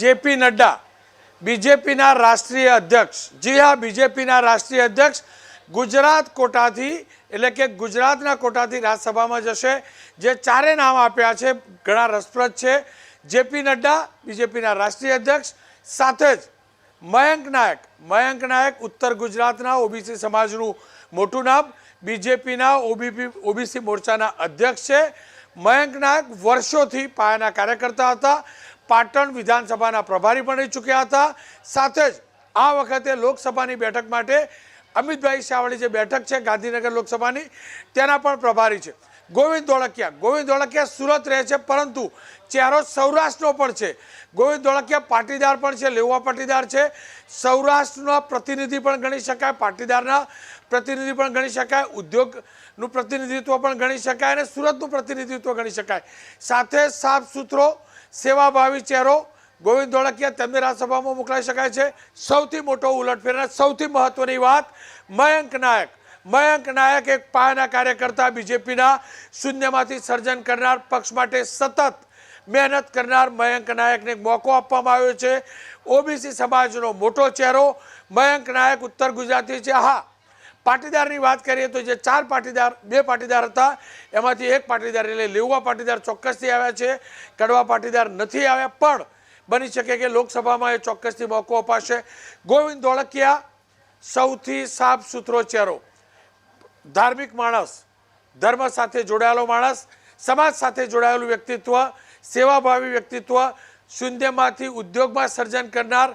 JP Nadda બીજેપીના રાષ્ટ્રીય અધ્યક્ષ. જી હા બીજેપીના રાષ્ટ્રીય અધ્યક્ષ ગુજરાત કોટાથી, એટલે કે ગુજરાતના કોટાથી રાજ્યસભામાં જશે, જે ચારે નામ આપ્યા છે, ઘણા રસપ્રદ છે. જેપી નડ્ડા બીજેપીના રાષ્ટ્રીય અધ્યક્ષ, સાથે જ મયંક નાયક. મયંક નાયક ઉત્તર ગુજરાતના ઓબીસી સમાજનું મોટું નામ બીજેપીના ઓબીપી ઓબીસી મોરચાના અધ્યક્ષ છે. મયંક નાયક વર્ષોથી પાયાના કાર્યકર્તા હતા. પાટણ વિધાનસભાના પ્રભારી પણ રહી ચૂક્યા હતા. સાથે જ આ વખતે લોકસભાની બેઠક માટે અમિતભાઈ શાવળી જે બેઠક છે, ગાંધીનગર લોકસભાની, તેના પણ પ્રભારી છે. ગોવિંદ ધોળકિયા ગોવિંદ ધોળકિયા સુરત રહે છે, પરંતુ ચહેરો સૌરાષ્ટ્રનો પણ છે. ગોવિંદ ધોળકિયા પાટીદાર પણ છે, લેવા પાટીદાર છે. સૌરાષ્ટ્રના પ્રતિનિધિ પણ ગણી શકાય, પાટીદારના પ્રતિનિધિ પણ ગણી શકાય, ઉદ્યોગનું પ્રતિનિધિત્વ પણ ગણી શકાય અને સુરતનું પ્રતિનિધિત્વ ગણી શકાય. સાથે સાફ સુથરો, સેવાભાવી ચહેરો, ગોવિંદ ધોળકિયા તેમને રાજ્યસભામાં મોકલાઈ શકાય છે. સૌથી મોટો ઉલટફેર સૌથી મહત્વની વાત, મયંક નાયક. મયંક નાયક એક પાયાના કાર્યકર્તા, બીજેપીના. શૂન્યમાંથી સર્જન કરનાર, પક્ષ માટે સતત મહેનત કરનાર મયંક નાયકને મોકો આપવામાં આવ્યો છે. ઓબીસી સમાજનો મોટો ચહેરો, મયંક નાયક ઉત્તર ગુજરાતી છે. હા પાટીદારની વાત કરીએ તો જે ચાર પાટીદાર, બે પાટીદાર હતા, એમાંથી એક પાટીદાર એટલે લેવવા પાટીદાર ચોક્કસથી આવ્યા છે, કડવા પાટીદાર નથી આવ્યા, પણ બની શકે કે લોકસભામાં એ ચોક્કસથી મોકો અપાશે. ગોવિંદ ધોળકિયા સૌથી સાફ સુથરો ચહેરો. ધાર્મિક માણસ, ધર્મ સાથે જોડાયેલો માણસ, સમાજ સાથે જોડાયેલું વ્યક્તિત્વ, સેવાભાવી વ્યક્તિત્વ, શૂન્યમાંથી ઉદ્યોગમાં સર્જન કરનાર